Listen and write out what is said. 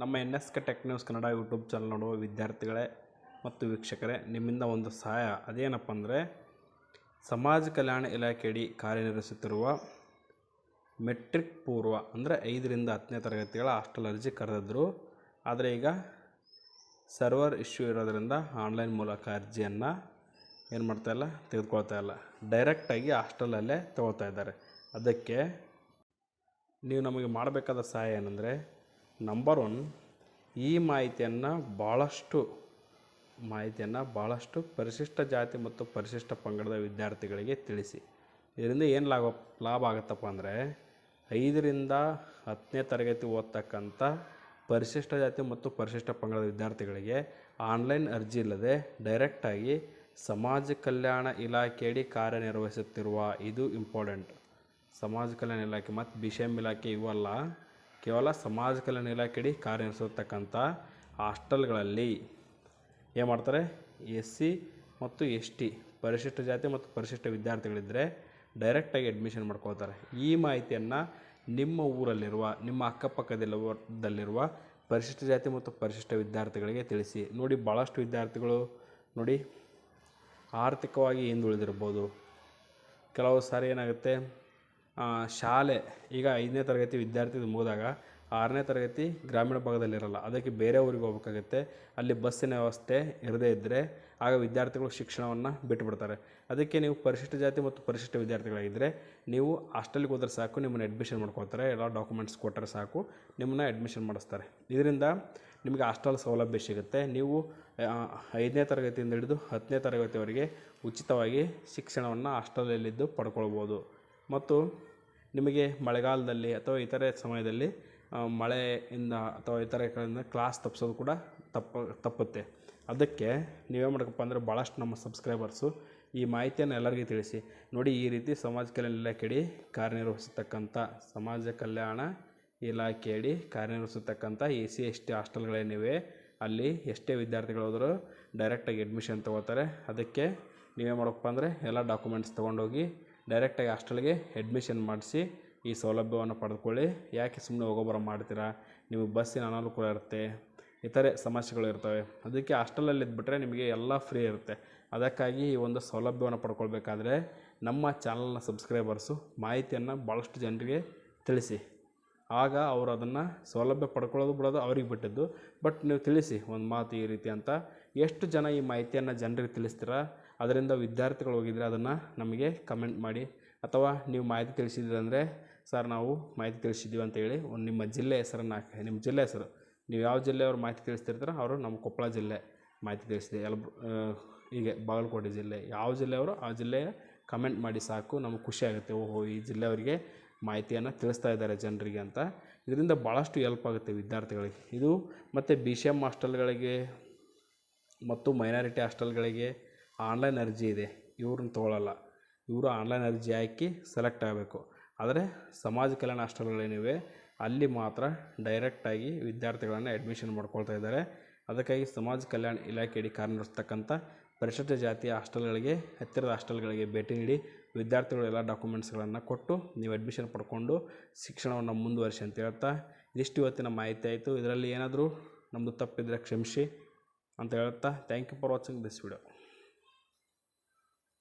ನಮ್ಮ N S K tech news Kannada YouTube channel ನೋಡುವ ವಿದ್ಯಾರ್ಥಿಗಳೇ ಮತ್ತು ವೀಕ್ಷಕರೇ, ನಿಮ್ಮಿಂದ ಒಂದು ಸಹಾಯ. ಅದೇನಪ್ಪ ಅಂದರೆ, ಸಮಾಜ ಕಲ್ಯಾಣ ಇಲಾಖೆಯಡಿ ಕಾರ್ಯನಿರ್ವಹಿಸುತ್ತಿರುವ ಮೆಟ್ರಿಕ್ ಪೂರ್ವ ಅಂದರೆ ಐದರಿಂದ ಹತ್ತನೇ ತರಗತಿಗಳ ಹಾಸ್ಟೆಲ್ ಅರ್ಜಿ ಕರೆದಿದ್ದರು ಆದರೆ ಈಗ ಸರ್ವರ್ ಇಶ್ಯೂ ಇರೋದರಿಂದ ಆನ್ಲೈನ್ ಮೂಲಕ ಅರ್ಜಿಯನ್ನು ಏನು ಮಾಡ್ತಾ ಇಲ್ಲ, ತೆಗೆದುಕೊಳ್ತಾ ಇಲ್ಲ. ಡೈರೆಕ್ಟಾಗಿ ಹಾಸ್ಟೆಲಲ್ಲೇ ತಗೋತಾ ಇದ್ದಾರೆ. ಅದಕ್ಕೆ ನೀವು ನಮಗೆ ಮಾಡಬೇಕಾದ ಸಹಾಯ ಏನಂದರೆ ನಂಬರ್ ಒನ್ ಈ ಮಾಹಿತಿಯನ್ನು ಭಾಳಷ್ಟು ಮಾಹಿತಿಯನ್ನು ಭಾಳಷ್ಟು ಪರಿಶಿಷ್ಟ ಜಾತಿ ಮತ್ತು ಪರಿಶಿಷ್ಟ ಪಂಗಡದ ವಿದ್ಯಾರ್ಥಿಗಳಿಗೆ ತಿಳಿಸಿ. ಇದರಿಂದ ಏನು ಲಾಭ ಲಾಭ ಆಗುತ್ತಪ್ಪ ಅಂದರೆ, ಐದರಿಂದ ಹತ್ತನೇ ತರಗತಿ ಓದ್ತಕ್ಕಂಥ ಪರಿಶಿಷ್ಟ ಜಾತಿ ಮತ್ತು ಪರಿಶಿಷ್ಟ ಪಂಗಡದ ವಿದ್ಯಾರ್ಥಿಗಳಿಗೆ ಆನ್ಲೈನ್ ಅರ್ಜಿ ಇಲ್ಲದೆ ಡೈರೆಕ್ಟಾಗಿ ಸಮಾಜ ಕಲ್ಯಾಣ ಇಲಾಖೆಯಡಿ ಕಾರ್ಯನಿರ್ವಹಿಸುತ್ತಿರುವ ಇದು ಇಂಪಾರ್ಟೆಂಟ್ ಸಮಾಜ ಕಲ್ಯಾಣ ಇಲಾಖೆ ಮತ್ತು ಬಿ ಸಿ ಎಂ ಇಲಾಖೆ ಇವಲ್ಲ ಕೇವಲ ಸಮಾಜ ಕಲ್ಯಾಣ ಇಲಾಖೆಯಡಿ ಕಾರ್ಯನಿರ್ವಹಿಸತಕ್ಕಂಥ ಹಾಸ್ಟೆಲ್ಗಳಲ್ಲಿ ಏನು ಮಾಡ್ತಾರೆ? ಎಸ್ ಸಿ ಮತ್ತು ಎಸ್ ಟಿ ಪರಿಶಿಷ್ಟ ಜಾತಿ ಮತ್ತು ಪರಿಶಿಷ್ಟ ವಿದ್ಯಾರ್ಥಿಗಳಿದ್ದರೆ ಡೈರೆಕ್ಟಾಗಿ ಅಡ್ಮಿಷನ್ ಮಾಡ್ಕೊಳ್ತಾರೆ. ಈ ಮಾಹಿತಿಯನ್ನು ನಿಮ್ಮ ಊರಲ್ಲಿರುವ, ನಿಮ್ಮ ಅಕ್ಕಪಕ್ಕದಲ್ಲಿರುವ ಪರಿಶಿಷ್ಟ ಜಾತಿ ಮತ್ತು ಪರಿಶಿಷ್ಟ ವಿದ್ಯಾರ್ಥಿಗಳಿಗೆ ತಿಳಿಸಿ. ನೋಡಿ ಭಾಳಷ್ಟು ವಿದ್ಯಾರ್ಥಿಗಳು ನೋಡಿ, ಆರ್ಥಿಕವಾಗಿ ಹಿಂದುಳಿದಿರ್ಬೋದು. ಕೆಲವು ಸಾರಿ ಏನಾಗುತ್ತೆ? ಶಾಲೆ, ಈಗ ಐದನೇ ತರಗತಿ ವಿದ್ಯಾರ್ಥಿ ಮುಗಿದಾಗ ಆರನೇ ತರಗತಿ ಗ್ರಾಮೀಣ ಭಾಗದಲ್ಲಿರಲ್ಲ, ಅದಕ್ಕೆ ಬೇರೆ ಊರಿಗೆ ಹೋಗ್ಬೇಕಾಗತ್ತೆ. ಅಲ್ಲಿ ಬಸ್ಸಿನ ವ್ಯವಸ್ಥೆ ಇರದೇ ಇದ್ದರೆ ಆಗ ವಿದ್ಯಾರ್ಥಿಗಳು ಶಿಕ್ಷಣವನ್ನು ಬಿಟ್ಟುಬಿಡ್ತಾರೆ ಅದಕ್ಕೆ ನೀವು ಪರಿಶಿಷ್ಟ ಜಾತಿ ಮತ್ತು ಪರಿಶಿಷ್ಟ ವಿದ್ಯಾರ್ಥಿಗಳಾಗಿದ್ದರೆ ನೀವು ಹಾಸ್ಟೆಲ್ಗೆ ಹೋದ್ರೆ ಸಾಕು, ನಿಮ್ಮನ್ನು ಅಡ್ಮಿಷನ್ ಮಾಡ್ಕೊಳ್ತಾರೆ, ಎಲ್ಲ ಡಾಕ್ಯುಮೆಂಟ್ಸ್ ಕೊಟ್ಟರೆ ಸಾಕು, ನಿಮ್ಮನ್ನ ಅಡ್ಮಿಷನ್ ಮಾಡಿಸ್ತಾರೆ. ಇದರಿಂದ ನಿಮಗೆ ಹಾಸ್ಟೆಲ್ ಸೌಲಭ್ಯ ಸಿಗುತ್ತೆ. ನೀವು ಐದನೇ ತರಗತಿಯಿಂದ ಹಿಡಿದು ಹತ್ತನೇ ತರಗತಿವರೆಗೆ ಉಚಿತವಾಗಿ ಶಿಕ್ಷಣವನ್ನು ಹಾಸ್ಟೆಲಲ್ಲಿದ್ದು ಪಡ್ಕೊಳ್ಬೋದು. ಮತ್ತು ನಿಮಗೆ ಮಳೆಗಾಲದಲ್ಲಿ ಅಥವಾ ಇತರೆ ಸಮಯದಲ್ಲಿ ಮಳೆಯಿಂದ ಅಥವಾ ಇತರೆ ಕಡೆಯಿಂದ ಕ್ಲಾಸ್ ತಪ್ಪಿಸೋದು ಕೂಡ ತಪ್ಪು, ತಪ್ಪುತ್ತೆ. ಅದಕ್ಕೆ ನೀವೇ ಮಾಡಬೇಕಪ್ಪ ಅಂದರೆ ಭಾಳಷ್ಟು ನಮ್ಮ ಸಬ್ಸ್ಕ್ರೈಬರ್ಸು ಈ ಮಾಹಿತಿಯನ್ನು ಎಲ್ಲರಿಗೂ ತಿಳಿಸಿ. ನೋಡಿ, ಈ ರೀತಿ ಸಮಾಜ ಕಲ್ಯಾಣ ಇಲಾಖೆಯಡಿ ಕಾರ್ಯನಿರ್ವಹಿಸತಕ್ಕಂಥ ಸಮಾಜ ಕಲ್ಯಾಣ ಇಲಾಖೆಯಡಿ ಕಾರ್ಯನಿರ್ವಹಿಸತಕ್ಕಂಥ ಎ ಸಿ ಎಸ್ ಟಿ ಹಾಸ್ಟೆಲ್ಗಳೇನಿವೆ, ಅಲ್ಲಿ ಎಷ್ಟೇ ವಿದ್ಯಾರ್ಥಿಗಳು ಹೋದರೂ ಡೈರೆಕ್ಟಾಗಿ ಅಡ್ಮಿಷನ್ ತೊಗೋತಾರೆ. ಅದಕ್ಕೆ ನೀವೇ ಮಾಡಬೇಕಪ್ಪ ಅಂದರೆ ಎಲ್ಲ ಡಾಕ್ಯುಮೆಂಟ್ಸ್ ತೊಗೊಂಡೋಗಿ ಡೈರೆಕ್ಟಾಗಿ ಹಾಸ್ಟೆಲ್ಗೆ ಅಡ್ಮಿಷನ್ ಮಾಡಿಸಿ ಈ ಸೌಲಭ್ಯವನ್ನು ಪಡೆದುಕೊಳ್ಳಿ. ಯಾಕೆ ಸುಮ್ಮನೆ ಹೋಗೋಬರೋ ಮಾಡ್ತೀರಾ? ನಿಮಗೆ ಬಸ್ಸಿನ ಅನಾನುಕೂಲ ಇರುತ್ತೆ. ಇತರೆ ಸಮಸ್ಯೆಗಳು ಇರ್ತವೆ. ಅದಕ್ಕೆ ಹಾಸ್ಟೆಲಲ್ಲಿ ಇದ್ಬಿಟ್ರೆ ನಿಮಗೆ ಎಲ್ಲ ಫ್ರೀ ಇರುತ್ತೆ. ಅದಕ್ಕಾಗಿ ಈ ಒಂದು ಸೌಲಭ್ಯವನ್ನು ಪಡ್ಕೊಳ್ಬೇಕಾದ್ರೆ ನಮ್ಮ ಚಾನಲ್ನ ಸಬ್ಸ್ಕ್ರೈಬರ್ಸು ಮಾಹಿತಿಯನ್ನು ಭಾಳಷ್ಟು ಜನರಿಗೆ ತಿಳಿಸಿ. ಆಗ ಅವರು ಅದನ್ನು ಸೌಲಭ್ಯ ಪಡ್ಕೊಳ್ಳೋದು ಬಿಡೋದು ಅವ್ರಿಗೆ ಬಿಟ್ಟಿದ್ದು. ಬಟ್ ನೀವು ತಿಳಿಸಿ ಒಂದು ಮಾತು ಈ ರೀತಿ ಅಂತ. ಎಷ್ಟು ಜನ ಈ ಮಾಹಿತಿಯನ್ನು ಜನರಿಗೆ ತಿಳಿಸ್ತೀರಾ? ಅದರಿಂದ ವಿದ್ಯಾರ್ಥಿಗಳು ಹೋಗಿದ್ರೆ ಅದನ್ನು ನಮಗೆ ಕಮೆಂಟ್ ಮಾಡಿ. ಅಥವಾ ನೀವು ಮಾಹಿತಿ ತಿಳಿಸಿದ್ರಿ ಅಂದರೆ, ಸರ್ ನಾವು ಮಾಹಿತಿ ತಿಳಿಸಿದ್ದೀವಿ ಅಂತೇಳಿ ಒಂದು ನಿಮ್ಮ ಜಿಲ್ಲೆ ಹೆಸರನ್ನು ಹಾಕಿ. ನಿಮ್ಮ ಜಿಲ್ಲೆ ಹೆಸರು. ನೀವು ಯಾವ ಜಿಲ್ಲೆಯವ್ರು ಮಾಹಿತಿ ತಿಳಿಸ್ತಿರ್ತಾರೋ ಅವರು ನಮ್ಮ ಕೊಪ್ಪಳ ಜಿಲ್ಲೆ ಮಾಹಿತಿ ತಿಳಿಸಿದೆ. ಎಲ್ಲ ಹೀಗೆ ಬಾಗಲಕೋಟೆ ಜಿಲ್ಲೆ. ಯಾವ ಜಿಲ್ಲೆಯವರು ಆ ಜಿಲ್ಲೆಯ ಕಮೆಂಟ್ ಮಾಡಿ ಸಾಕು. ನಮಗೆ ಖುಷಿ ಆಗುತ್ತೆ. ಓಹೋ, ಈ ಜಿಲ್ಲೆಯವರಿಗೆ ಮಾಹಿತಿಯನ್ನು ತಿಳಿಸ್ತಾ ಇದ್ದಾರೆ ಜನರಿಗೆ ಅಂತ. ಇದರಿಂದ ಭಾಳಷ್ಟು ಹೆಲ್ಪ್ ಆಗುತ್ತೆ ವಿದ್ಯಾರ್ಥಿಗಳಿಗೆ. ಇದು ಮತ್ತು ಬಿ ಸಿ ಎಂ ಹಾಸ್ಟೆಲ್ಗಳಿಗೆ ಮತ್ತು ಮೈನಾರಿಟಿ ಹಾಸ್ಟೆಲ್ಗಳಿಗೆ ಆನ್ಲೈನ್ ಅರ್ಜಿ ಇದೆ. ಇವ್ರನ್ನ ತೊಗೊಳ್ಳಲ್ಲ ಇವರು ಆನ್ಲೈನ್ ಅರ್ಜಿ ಹಾಕಿ ಸೆಲೆಕ್ಟ್ ಆಗಬೇಕು. ಆದರೆ ಸಮಾಜ ಕಲ್ಯಾಣ ಹಾಸ್ಟೆಲ್ಗಳೇನಿವೆ ಅಲ್ಲಿ ಮಾತ್ರ ಡೈರೆಕ್ಟಾಗಿ ವಿದ್ಯಾರ್ಥಿಗಳನ್ನು ಅಡ್ಮಿಷನ್ ಮಾಡ್ಕೊಳ್ತಾ ಇದ್ದಾರೆ. ಅದಕ್ಕಾಗಿ ಸಮಾಜ ಕಲ್ಯಾಣ ಇಲಾಖೆಯಡಿ ಕಾರ್ಯನಿರ್ವಹಿಸ್ತಕ್ಕಂಥ ಪರಿಶಿಷ್ಟ ಜಾತಿಯ ಹಾಸ್ಟೆಲ್ಗಳಿಗೆ, ಹತ್ತಿರದ ಹಾಸ್ಟೆಲ್ಗಳಿಗೆ ಭೇಟಿ ನೀಡಿ ವಿದ್ಯಾರ್ಥಿಗಳು ಎಲ್ಲ ಡಾಕ್ಯುಮೆಂಟ್ಸ್ಗಳನ್ನು ಕೊಟ್ಟು ನೀವು ಅಡ್ಮಿಷನ್ ಪಡ್ಕೊಂಡು ಶಿಕ್ಷಣವನ್ನು ಮುಂದುವರಿಸಿ ಅಂತ ಹೇಳ್ತಾ ಇದಿಷ್ಟು ಇವತ್ತಿನ ಮಾಹಿತಿ ಆಯಿತು. ಇದರಲ್ಲಿ ಏನಾದರೂ ನಮ್ಮದು ತಪ್ಪಿದ್ರೆ ಕ್ಷಮಿಸಿ ಅಂತ ಹೇಳ್ತಾ. Thank you for watching this video.